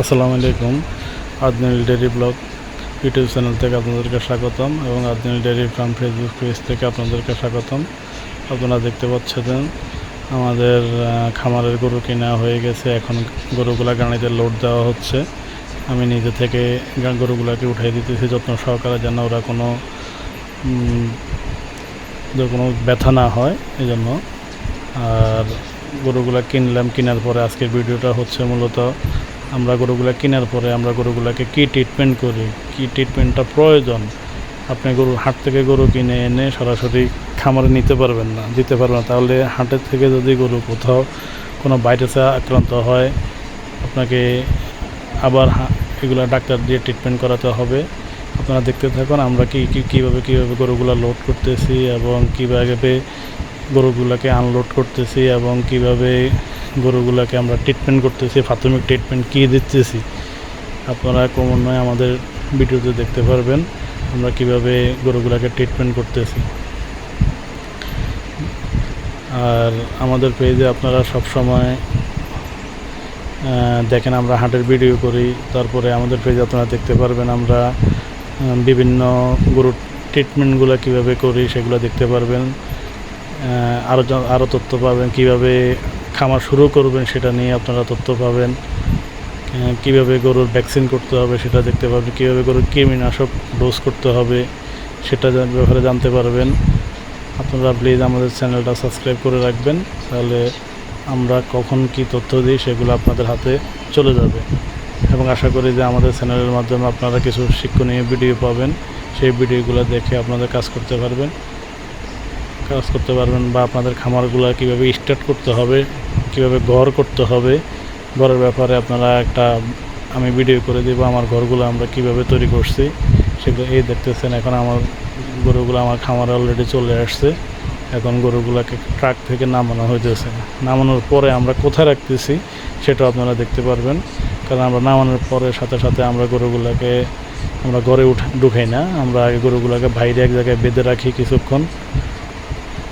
আসসালামু আলাইকুম Adnil dairy blog YouTube channel থেকে আপনাদেরকে স্বাগতম এবং Adnil dairy farm Facebook page থেকে আপনাদেরকে স্বাগতম। আপনারা দেখতে পাচ্ছেন, আমাদের খামারের গরু কেনা হয়ে গেছে। এখন গরুগুলা গাড়িতে লোড দেওয়া হচ্ছে। আমি নিজে থেকে গরুগুলাকে উঠাই দিতেছি, যত্ন সহকারে যেন ওরা কোনো কোনো ব্যথা না হয় এই জন্য আর গরুগুলা কিনলাম, কেনার পরে আজকের ভিডিওটা হচ্ছে মূলত আমরা গরুগুলা কেনার পরে আমরা গরুগুলাকে কী ট্রিটমেন্ট করি? কী ট্রিটমেন্টটা প্রয়োজন? আপনি গরু, হাট থেকে গরু কিনে এনে সরাসরি খামারে নিতে পারবেন না, দিতে পারবেন না। তাহলে হাটের থেকে যদি গরু কোথাও কোনো ভাইরাসে আক্রান্ত হয়, আপনাকে আবার এগুলা ডাক্তার দিয়ে ট্রিটমেন্ট করাতে হবে। আপনারা দেখতে থাকুন, আমরা কি, কী, কীভাবে কীভাবে গরুগুলো লোড করতেছি এবং কীভাবে গরুগুলোকে আনলোড করতেছি এবং কীভাবে গরুগুলোকে আমরা ট্রিটমেন্ট করতেছি, প্রাথমিক ট্রিটমেন্ট কী দিতেছি, আপনারা ক্রমান্বয়ে আমাদের ভিডিওতে দেখতে পারবেন আমরা কীভাবে গরুগুলোকে ট্রিটমেন্ট করতেছি। আর আমাদের পেজে আপনারা সব সময় দেখেন আমরা হাটের ভিডিও করি, তারপরে আমাদের পেজে আপনারা দেখতে পারবেন আমরা বিভিন্ন গরুর ট্রিটমেন্টগুলো কীভাবে করি সেগুলো দেখতে পারবেন আরও আরও তথ্য পাবেন, কীভাবে খামার শুরু করবেন, সেটা নিয়ে আপনারা তথ্য পাবেন। কীভাবে গরুর ভ্যাকসিন করতে হবে সেটা দেখতে পাবেন, কীভাবে গরুর কৃমিনাশক ডোজ করতে হবে সেটা ব্যাপারে জানতে পারবেন। আপনারা প্লিজ আমাদের চ্যানেলটা সাবস্ক্রাইব করে রাখবেন, তাহলে আমরা কখন কি তথ্য দিই সেগুলো আপনাদের হাতে চলে যাবে। এবং আশা করি যে আমাদের চ্যানেলের মাধ্যমে আপনারা কিছু শিক্ষণীয় ভিডিও পাবেন, সেই ভিডিওগুলো দেখে আপনাদের কাজ করতে পারবেন। কাজ করতে পারবেন বা আপনাদের খামারগুলো কীভাবে স্টার্ট করতে হবে, কীভাবে ঘর করতে হবে, ঘরের ব্যাপারে আপনারা একটা আমি ভিডিও করে দেবো আমার ঘরগুলো আমরা কীভাবে তৈরি করছি, সেগুলো এই দেখতেছেন, এখন আমার গরুগুলো আমার খামারে অলরেডি চলে আসছে, এখন গরুগুলোকে ট্রাক থেকে নামানো হইতেছে। নামানোর পরে আমরা কোথায় রাখতেছি সেটাও আপনারা দেখতে পারবেন, কারণ আমরা নামানোর পরে সাথে সাথে আমরা গরুগুলোকে, আমরা ঘরে উঠা, ঢুকাই না, আমরা আগে গরুগুলোকে বাইরে এক জায়গায় বেঁধে রাখি কিছুক্ষণ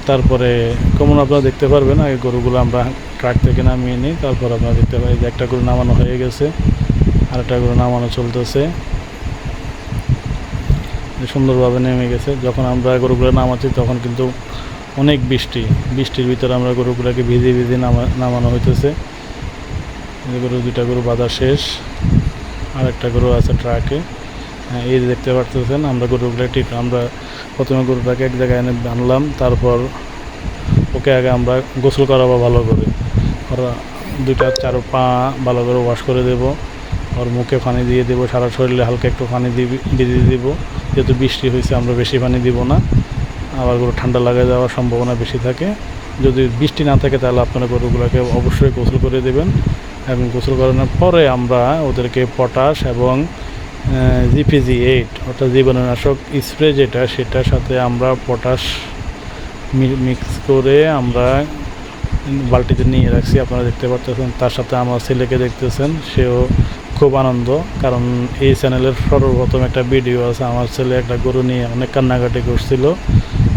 তারপরে কমন আপনারা দেখতে পারবেন আগে গরুগুলো আমরা ট্রাক থেকে নামিয়ে নিই। তারপর আপনারা দেখতে পাই যে একটা গরু নামানো হয়ে গেছে, আরেকটা গরু নামানো চলতেছে। সুন্দরভাবে নেমে গেছে। যখন আমরা গরুগুলো নামাচ্ছি, তখন কিন্তু অনেক বৃষ্টি, বৃষ্টির ভিতরে আমরা গরুগুলোকে ভিজে ভিজিয়ে নামা, নামানো হইতেছে। গরু, দুইটা গরু বাঁধা শেষ আর একটা গরু আছে ট্রাকে। এই যে দেখতে পারতেছেন, আমরা গরুগুলো ঠিক, আমরা প্রথমে গরুটাকে এক জায়গায় এনে বানলাম তারপর ওকে আগে আমরা গোসল করাবো ভালো করে। ওর দুইটা চার পা ভালো করে ওয়াশ করে দেব, ওর মুখে পানি দিয়ে দেবো, সারা শরীরে হালকা একটু পানি দিবি দিয়ে দিব। যেহেতু বৃষ্টি হয়েছে, আমরা বেশি পানি দিব না, আবার গরু ঠান্ডা লাগা যাওয়ার সম্ভাবনা বেশি থাকে। যদি বৃষ্টি না থাকে, তাহলে আপনারা গরুগুলোকে অবশ্যই গোসল করে দেবেন। এবং গোসল করানোর পরে আমরা ওদেরকে পটাশ এবং জিপিজি এইট অর্থাৎ জীবাণুনাশক স্প্রে যেটা, সেটার সাথে আমরা পটাশ মিক্স করে আমরা বালতিতে নিয়ে রাখছি, আপনারা দেখতে পাচ্ছেন তার সাথে আমার ছেলেকে দেখতেছেন, সেও খুব আনন্দ, কারণ এই চ্যানেলের সর্বপ্রথম একটা ভিডিও আছে। আমার ছেলে একটা গরু নিয়ে অনেক কান্নাকাটি করছিল,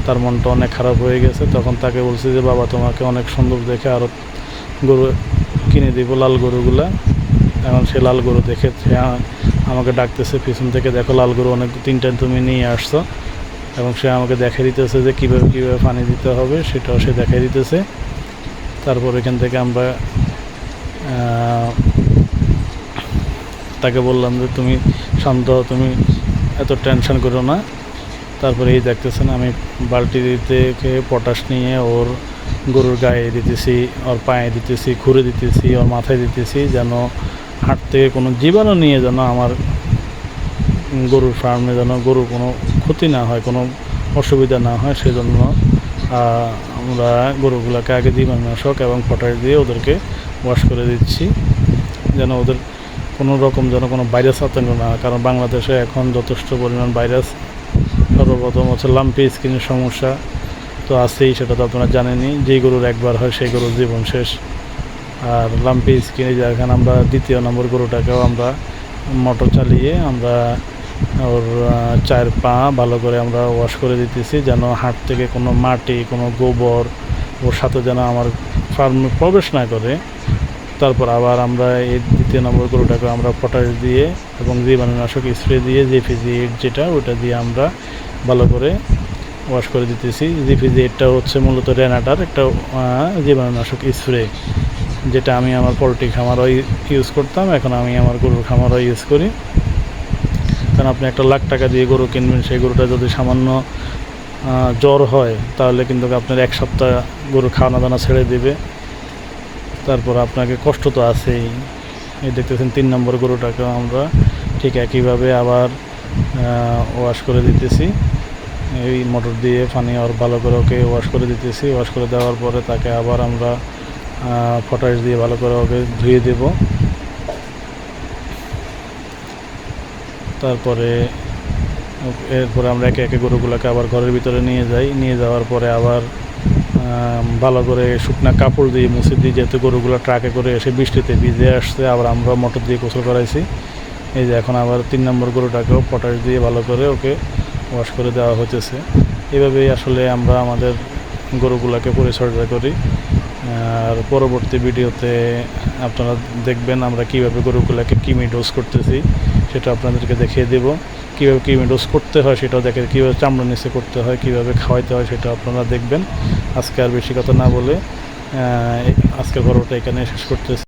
তার মনটা অনেক খারাপ হয়ে গেছে। তখন তাকে বলছি যে, বাবা, তোমাকে অনেক সুন্দর দেখে আরও গরু কিনে দিব, লাল গরুগুলা। এখন সে লাল গরু দেখে আমাকে ডাকতেছে, পিছন থেকে দেখো লাল গরু অনেক তিনটা তুমি নিয়ে আসছো। এবং সে আমাকে দেখে দিতেছে যে কীভাবে কীভাবে পানি দিতে হবে, সেটাও সে দেখে দিতেছে। তারপর এখান থেকে আমরা তাকে বললাম যে তুমি শান্ত তুমি এত টেনশন করো না। তারপরে এই দেখতেছেন, আমি বালতি দিতে পটাশ নিয়ে ওর গরুর গায়ে দিতেছি, ওর পায়ে দিতেছি ঘুরে দিতেছি, ওর মাথায় দিতেছি যেন হাট থেকে কোনো জীবাণু নিয়ে যেন আমার গরুর ফার্মে যেন গরুর কোনো ক্ষতি না হয়, কোনো অসুবিধা না হয়, সেজন্য আমরা গরুগুলোকে আগে জীবাণুনাশক এবং পটাশ দিয়ে ওদেরকে ওয়াশ করে দিচ্ছি, যেন ওদের কোনো রকম যেন কোনো ভাইরাস আতঙ্ক না হয়। কারণ বাংলাদেশে এখন যথেষ্ট পরিমাণ ভাইরাস সর্বপ্রথম হচ্ছে লাম্পি স্কিনের সমস্যা তো আছেই, সেটা তো আপনারা জানেনই, যেই গরুর একবার হয় সেই গরুর জীবন শেষ। আর লাম্পি স্কিনে যেখানে আমরা দ্বিতীয় নম্বর গরুটাকেও আমরা মোটর চালিয়ে আমরা ওর চায়ের পা ভালো করে আমরা ওয়াশ করে দিতেছি, যেন হাট থেকে কোনো মাটি, কোনো গোবর ওর সাথে যেন আমার ফার্মে প্রবেশ না করে। তারপর আবার আমরা এই দ্বিতীয় নম্বর গরুটাকে আমরা পটাশ দিয়ে এবং জীবাণুনাশক স্প্রে দিয়ে জিপিজি এইট যেটা, ওটা দিয়ে আমরা ভালো করে ওয়াশ করে দিতেছি। জিপিজি এইটটা হচ্ছে মূলত রেনাটার একটা জীবাণুনাশক স্প্রে যেটা আমি আমার পোলট্রি খামারও ইউজ করতাম, এখন আমি আমার গরুর খামারও ইউজ করি। কারণ আপনি একটা লাখ টাকা দিয়ে গরু কিনবেন, সেই গরুটা যদি সামান্য জ্বর হয়, তাহলে কিন্তু আপনার এক সপ্তাহ গরু খাওয়ানো দানা ছেড়ে দেবে। তারপর আপনাকে কষ্ট তো আছেই। এই দেখতেছেন তিন নম্বর গরুটাকেও আমরা ঠিক একইভাবে আবার ওয়াশ করে দিতেছি। এই মোটর দিয়ে পানি আর ভালো করে ওকে ওয়াশ করে দিতেছি। ওয়াশ করে দেওয়ার পরে তাকে আবার আমরা পটাশ দিয়ে ভালো করে ওকে ধুয়ে দেব। তারপরে এরপরে আমরা একে একে গরুগুলোকে আবার ঘরের ভিতরে নিয়ে যাই। নিয়ে যাওয়ার পরে আবার ভালো করে শুকনা কাপড় দিয়ে মুছে দিই, যেহেতু গরুগুলো ট্রাকে করে এসে বৃষ্টিতে ভিজে আসছে, আবার আমরা মোটর দিয়ে গোসল করাইছি। এই যে এখন আবার তিন নম্বর গরুটাকেও পটাশ দিয়ে ভালো করে ওকে ওয়াশ করে দেওয়া হতেছে এভাবেই আসলে আমরা আমাদের গরুগুলোকে পরিচর্যা করি। আর পরবর্তী ভিডিওতে আপনারা দেখবেন আমরা কীভাবে গরুগুলোকে কিমি ডোজ করতেছি, সেটা আপনাদেরকে দেখিয়ে দেব। কীভাবে কিমি ডোজ করতে হয় সেটাও দেখে কীভাবে চামড়া নিচে করতে হয়, কীভাবে খাওয়াইতে হয় সেটা আপনারা দেখবেন। আজকে আর বেশি কথা না বলে আজকের পর্বটা এখানে শেষ করতেছি।